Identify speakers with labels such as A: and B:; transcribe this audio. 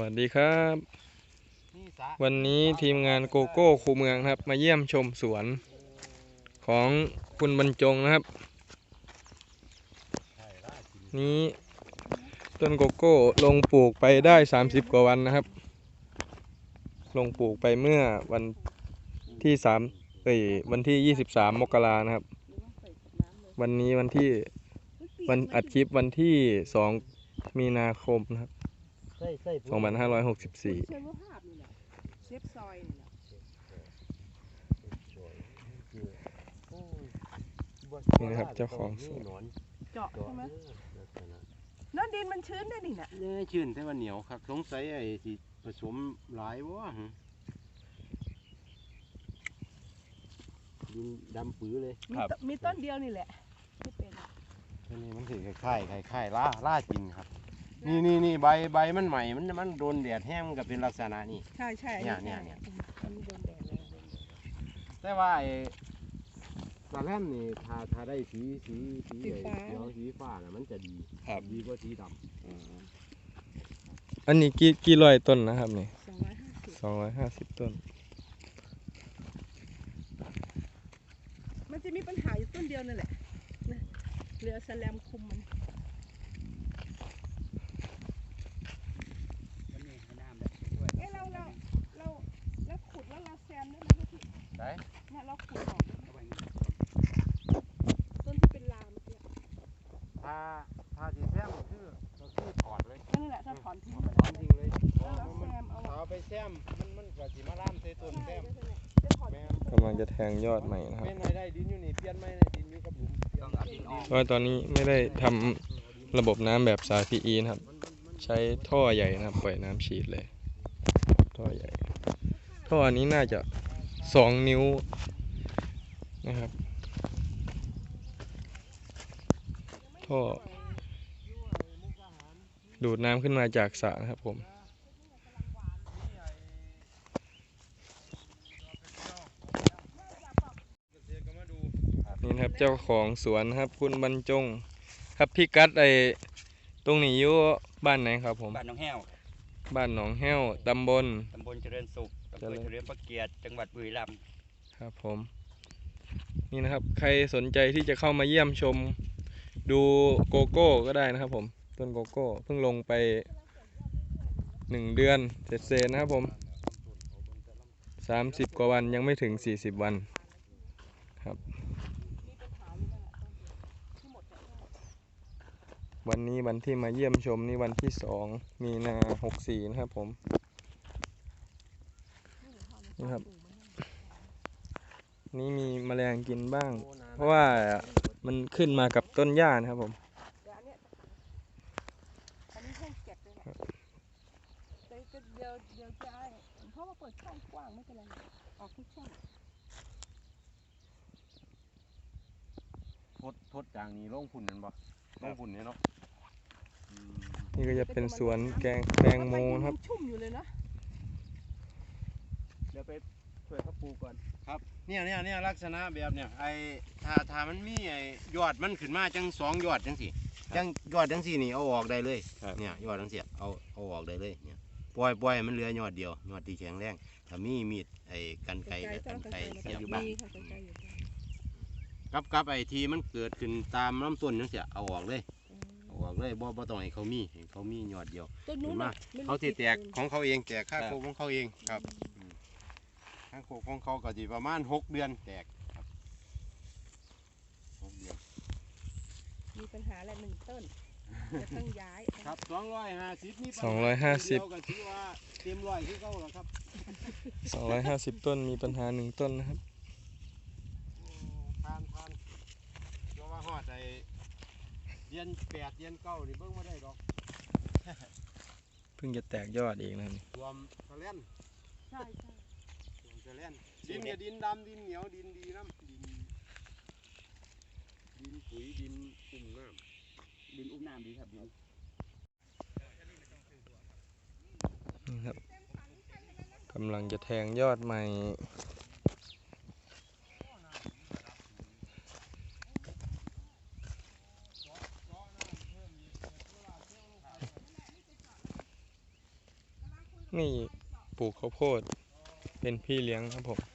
A: วัสดีครับ
B: นี่สะ
A: วันนี้ทีมงานโกโก้คูเมืองนะครับ มาเยี่ยมชมสวนของคุณบรรจงนะครับ
B: ใช่ได้กิน
A: นี้ต้นโกโก้ลงปลูกไปได้ 30 กว่าวันนะครับ ลงปลูกไปเมื่อวันที่3เอ้ยวันที่ 23 มกรานะครับ วันนี้วันที่วันอัดคลิปวันที่ 2 มีนาคมนะครับ
B: ใส่ใส่
A: 2564
C: เชิงรูปภาพนี่แหละเซฟซอยนี่แหละ
A: นี่นะครับเจ้าของสวน
B: หนอน
C: เจาะ
B: เจาะ
C: ใช่ไหม
B: เด้อลักษณะ
C: นั่นดินมันชื้นได้นี่น่ะ
B: เนี่ยชื่นแต่ว่าเหนียวครับสงสัยไอ้ที่ผสมหลายวะหึดินดำปื้อเลย
C: มีต้นมีต้นเดียวนี่แหละที่เป็น
B: อันนี้มันถือคล้ายๆคล้ายๆล่าล่าจินครับ นี่นี่นี่ใบใบมันใหม่มันมันโดนแดดแห้งมันก็เป็นลักษณะนี้
C: ใช่ใช่
B: เนี่ยเนี่ยเนี่ย
C: อันนี้โดนแดดเลยโดนแดด
B: แต่ว่าไอ้สาแลมนี่ถ้าถ้าได้สีสีสีไอ้เขียวสีฟ้าน่ะมันจะดี
A: ครับ
B: ดีกว่าสีด
C: อ๋อ
A: อันนี้กี่กี่ร้อยต้นนะครับนี่
C: สองร้อยห้าสิบ
A: 250ต้น
C: มันจะมีปัญหาอยู่ต้นเดียวนั่นแหละนะเรือสแลมคุมมันเอ้เราเราเราเราขุดแล้วเราแซมได้ไหมพี่ำ
B: ได้
C: เนี่ยเราขุดออกได้ไหมต้นที่เป็นลามเมื่อกี้
B: ถ้าถ้าสีแซมก็คือก็คือถอดเลย
C: นั่นแหละถ้าถอนทิ้งไป
B: ถอนทิ้งเลยเพราะ
C: แล้วเรา
B: มัน
C: แซมเอา
B: ถ้าเอาไปแซมมันมันก็สิมาล่ามใส่ต้นแซม
C: จะถอน
B: แม่
C: ทิ้ง
A: กำลังจะแทงยอดใหม่นะครับ
B: เป็นให้ได้ดินอยู่นี่เปลี่ยนไหมในดินอยู่กับหลุมเปลี่ยนดินออก
A: เพราะว่าตอนนี้ไม่ได้ทำระบบน้ำแบบสาย PE นะครับ ใช้ท่อใหญ่นะครับปล่อยน้ำฉีดเลย ท่อใหญ่ ท่ออันนี้น่าจะสองนิ้วนะครับ ท่อ ดูดน้ำขึ้นมาจากสระนะครับผม นี่นะครับเจ้าของสวนนะครับคุณบรรจง ครับพี่กัดไอตรงนี้อยู่บ้านไหนครับผม
D: บ้านหนองแห้ว
A: บ้านหนองแห้วตำบล
D: ตำบลเจริญสุขอำเภอ
A: เจริญ
D: เฉลิมพระเกียรติจังหวัดบุรีรัมย์
A: ครับผม นี่นะครับ ใครสนใจที่จะเข้ามาเยี่ยมชม ดูโกโก้ก็ได้นะครับ ผมต้นโกโก้เพิ่งลงไปหนึ่งเดือนเสร็จๆนะครับผมสามสิบกว่าวันยังไม่ถึงสี่สิบวันครับ วันนี้วันที่มาเยี่ยมชมนี่วันที่สองมีนาหกสี่นะครับผมนี่ครับ นี่มีแมลงกินบ้าง เพราะว่า มันขึ้นมากับต้นหญ้านะครับผม
C: เดี๋ยวอันเนี้ยอันนี้ให้เก็บเลยนะแต่จะเดี๋ยวเดี๋ยวจะให้เพราะว่าเปิดช่องกว้างไม่เป็นไรออกทุกช่อง
B: ทดทดจางนี้ลงพุ่นนั่นบ่ลงพุ่นเนี่ยเนาะอืม
A: นี่ก็จะเป็นสวนแกงแตงโมนะครับ
C: มันชุ่มอยู่เลยนะ
D: เดี๋ยวไป ช่วยเขาปลูกก่อน
B: ครับเนี่ยเนี่ยเนี่ยลักษณะแบบเนี่ยไอ้ถ้าถ้ามันมีไอ้ยอดมันขึ้นมาจังสองยอดจังสี่จังยอดจังสี่นี่เอาออกได้เลย
A: ครับ
B: เนี่ยยอดจังสี่เอาเอาออกได้เลยเนี่ยปล่อยปล่อยให้มันเหลือยอดเดียวยอดที่แข็งแรงถ้ามีมีดไอ้กันไกรกับกันไกรเสียบอยู่บ้าน
C: มีค่ะไกลๆอยู่บ้าน
B: กับกับไอ้ที่มันเกิดขึ้นตามลำต้นจังสี่เอาออกเลยเอาออกเลยบ่บ่ต้องให้เขามีให้เขามียอดเดียว
C: ต้นนู้นน่ะไม่รู้
B: เขาที่แตก
C: กี่
B: ของเขาเองแตกค่าโคกของเขาเองครับ อืมค่าโคกของเขาก็จะประมาณหกเดือนแตกครับหกเดือน
C: มีปัญหาอะไรหนึ่งต้นจะต้องย้าย
B: ครับสองร้อยห้าสิบนี่
A: สองร้อยห้าสิบ
B: เดียวก็ถือว่าเต็มร้อยคือเขาแล้วครับ
A: 250ต้นมีปัญหาหนึ่งต้นนะครับ
B: โอ้ทานทานเพราะว่าหอดไอ้เดือนแปดเดือนเก้านี่เบิ่งมาได้ดอก
A: เพิ่งจะแตกยอดอีกนะครับ
B: รวมทะเลน
C: ใช่ใช่
B: รวมทะเลนดินเนี่ยดินดำดินเหนียวดินดีน้ำดินดินปุ๋ยดินปุ่มน้
D: ดินอุ้มน้ำดีครับดิน
A: นี่ครับกำลังจะแทงยอดใหม่นี่ปลูกข้าวโพด เป็นพี่เลี้ยงครับผม